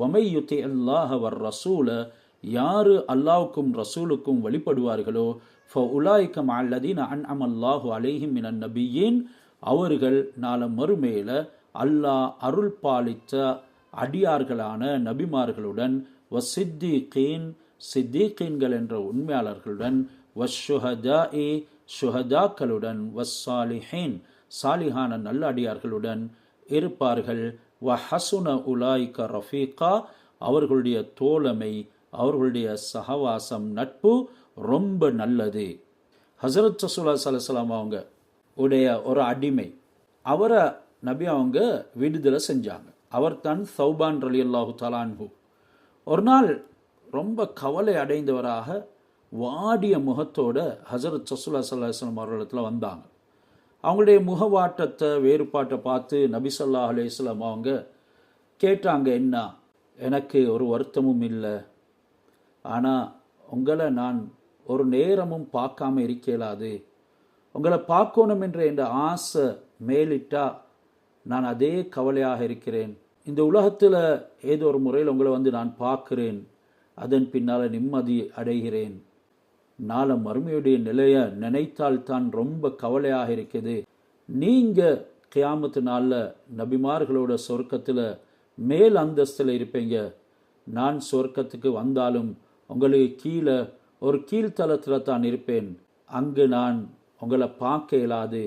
ஒமை யுத்தி வர் ரசூல யாரு அல்லாவுக்கும் ரசூலுக்கும் வழிபடுவார்களோ ஃப உலாய்க்கம் அல்லதீன் அன் அம் அல்லாஹு அலைஹிம் மினன் நபியின் அவர்கள் நாள மறுமேல அல்லாஹ் அருள் பாலித்த அடியார்களான நபிமார்களுடன் வ சித்திகீன் சித்திகீன்கள் என்ற உண்மையாளர்களுடன் வ ஷுஹதா ஏ ஷுஹதாக்களுடன் வ சாலிஹீன் சாலிஹான நல்ல அடியார்களுடன் இருப்பார்கள். வ ஹசுன உலாய்க ரஃபீகா அவர்களுடைய தோழமை அவர்களுடைய சகவாசம் நட்பு ரொம்ப நல்லது. ஹசரத் சசுல்லா சலசலாம் அவங்க உடைய ஒரு அடிமை. அவரை நபி அவங்க விடுதலை செஞ்சாங்க. அவர் தான் சௌபான் ரலி அல்லாஹு தலான்பு ஒரு நாள் ரொம்ப கவலை அடைந்தவராக வாடிய முகத்தோட ஹசரத் சசுல்லா சல்லாஹம் அவர்களிடத்தில் வந்தாங்க. அவங்களுடைய முகவாட்டத்தை வேறுபாட்டை பார்த்து நபிசல்லா அலேஸ்லாம் அவங்க கேட்டாங்க என்ன? எனக்கு ஒரு வருத்தமும் இல்லை. ஆனால் உங்களை நான் ஒரு நேரமும் பார்க்காம இருக்கலாது. உங்களை பார்க்கணும் என்ற என் ஆசை மேலிட்டா நான் அதே கவலையாக இருக்கிறேன். இந்த உலகத்தில் ஏதோ ஒரு முறையில் உங்களை வந்து நான் பார்க்கிறேன். அதன் பின்னால் நிம்மதி அடைகிறேன். நாளை மறுமையுடைய நிலையை நினைத்தால்தான் ரொம்ப கவலையாக இருக்குது நீங்கள் கியாமத்து நாளில் நபிமார்களோட சொர்க்கத்தில் மேல் அந்தஸ்தில் இருப்பீங்க. நான் சொர்க்கத்துக்கு வந்தாலும் உங்களுக்கு கீழே ஒரு கீழ்த்தளத்தில் தான் இருப்பேன். அங்கு நான் உங்களை பார்க்க இயலாது.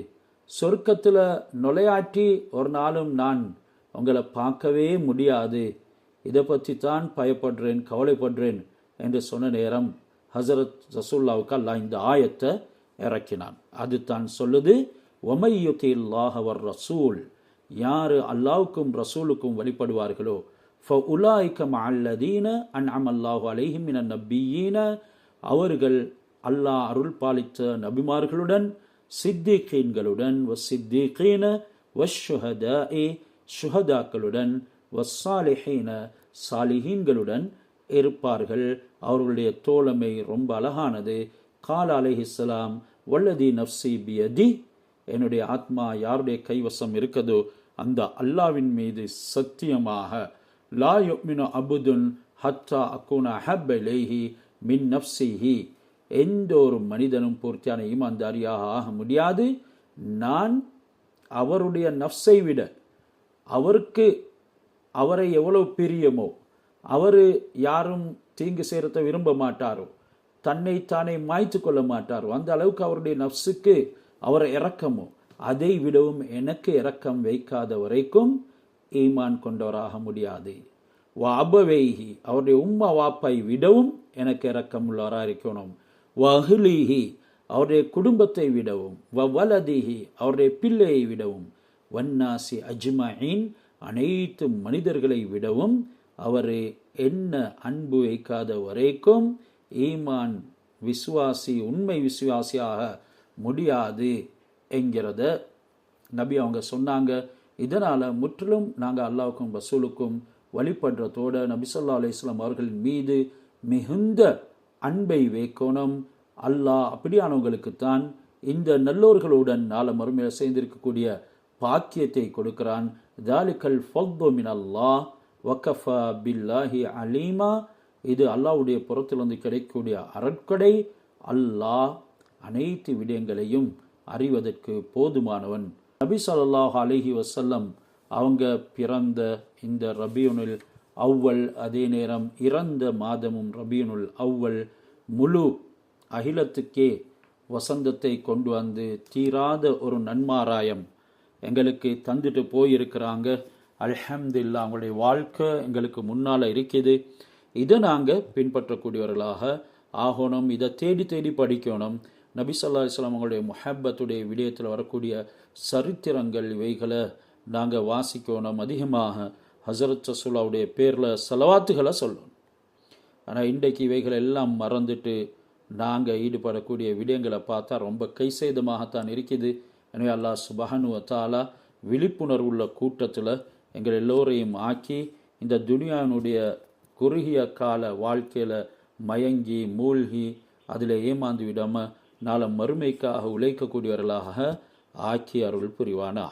சொர்க்கத்தில் நுழையாட்டி ஒரு நாளும் நான் உங்களை பார்க்கவே முடியாது. இதை பற்றி தான் பயப்படுறேன் கவலைப்படுறேன் என்று சொன்ன நேரம் ஹசரத் ரசூல்லாவுக்கு அல்லாஹ் இந்த ஆயத்தை இறக்கினான். அது தான் சொல்லுது ஒமையுத்தில்லாஹவர் ரசூல். யார் அல்லாவுக்கும் ரசூலுக்கும் வழிபடுவார்களோ ஃப உலாய்க்கம் அல்லதீன அன் அம் அல்லாஹு அலைஹிம் மின நபியீன. அவர்கள் அல்லாஹ் அருள் பாலித்த நபிமார்களுடன் சித்திகீன்களுடன் வ சித்திகீன வ ஏ ஷுஹதாக்களுடன் வ சாலிஹீன்களுடன் இருப்பார்கள். அவர்களுடைய தோழமை ரொம்ப அழகானது. கால் அலைஹிஸ்ஸலாம் வல்லதி நப்சி பியதி என்னுடைய ஆத்மா யாருடைய கைவசம் இருக்கதோ அந்த அல்லாவின் மீது சத்தியமாக லா யுமினு அபுதுன் ஹத்தா அக்குன ஹப்பலேஹி மின் நப்சிஹி எந்த ஒரு மனிதனும் பூர்த்தியான ஈமான்தாரியாக ஆக முடியாது. நான் அவருடைய நப்சை விட அவருக்கு அவரை எவ்வளவு பிரியமோ அவர் யாரும் தீங்கு செய்கிறத விரும்ப மாட்டாரோ? தன்னை தானே மாய்த்து கொள்ள மாட்டாரோ? அந்த அளவுக்கு அவருடைய நஃப்ஸுக்கு அவர் இறக்கமோ அதை விடவும் எனக்கு இறக்கம் வைக்காத வரைக்கும் ஈமான் கொண்டவராக முடியாது. வாபவேகி அவருடைய உம்மா வாப்பை விடவும் எனக்கு இறக்கம் உள்ளவராக இருக்கணும். வஹுலீஹி அவருடைய குடும்பத்தை விடவும். வவலதிஹி அவருடைய பிள்ளையை விடவும். வன்னாசி அஜ்மயின் அனைத்து மனிதர்களை விடவும் அவர் என்ன அன்பு வைக்காத வரைக்கும் ஈமான் விசுவாசி உண்மை விசுவாசியாக முடியாது என்கிறத நபி அவங்க சொன்னாங்க. இதனால் முற்றிலும் நாங்கள் அல்லாவுக்கும் ரசூலுக்கும் வழிபடுறதோட நபி சொல்லா அலிஸ்லாம் அவர்களின் மீது மிகுந்த அன்பை வைக்கணும். அல்லாஹ் அப்படியானவங்களுக்குத்தான் இந்த நல்லோர்களுடன் நால மறுமையில் சேர்ந்திருக்கக்கூடிய பாக்கியத்தை கொடுக்கிறான். தாலிக்கல் ஃபக்து மின் அல்லாஹ் வக்கஃபா பில்லாஹி அலீமா. இது அல்லாவுடைய புறத்திலிருந்து கிடைக்கக்கூடிய அறற்கொடை அல்லாஹ் அனைத்து விடயங்களையும் அறிவதற்கு போதுமானவன். நபி சொல்லாஹ் அலிஹி வசல்லம் அவங்க பிறந்த இந்த ரபியுனுல் அவ்வல் அதே நேரம் இறந்த மாதமும் ரபியுனுல் அவ்வல் முழு அகிலத்துக்கே வசந்தத்தை கொண்டு வந்து தீராத ஒரு நன்மாராயம் எங்களுக்கு தந்துட்டு போயிருக்கிறாங்க. அல்ஹம்துல்லா அவங்களுடைய வாழ்க்கை எங்களுக்கு முன்னால் இருக்குது. இதை நாங்கள் பின்பற்றக்கூடியவர்களாக ஆகணும். இதை தேடி தேடி படிக்கணும். நபி சொல்லா இஸ்லாம் அவங்களுடைய முஹப்பத்துடைய விடயத்தில் வரக்கூடிய சரித்திரங்கள் இவைகளை நாங்கள் வாசிக்கணும். அதிகமாக ஹசரத் சசுல்லாவுடைய பேரில் செலவாத்துகளை சொல்லணும். ஆனால் இன்றைக்கு இவைகளை எல்லாம் மறந்துட்டு நாங்கள் ஈடுபடக்கூடிய விடயங்களை பார்த்தா ரொம்ப கை செய்தமாகத்தான் இருக்குது. எனவே அல்லாஹ் சுபஹனு தாலா விழிப்புணர்வுள்ள கூட்டத்தில் எங்கள் எல்லோரையும் ஆக்கி இந்த துனியானுடைய குறுகிய கால வாழ்க்கையில் மயங்கி மூழ்கி அதில் ஏமாந்து விடாமல் நாளை மறுமைக்காக உழைக்கக்கூடியவர்களாக ஆக்கி அருள் புரிவானா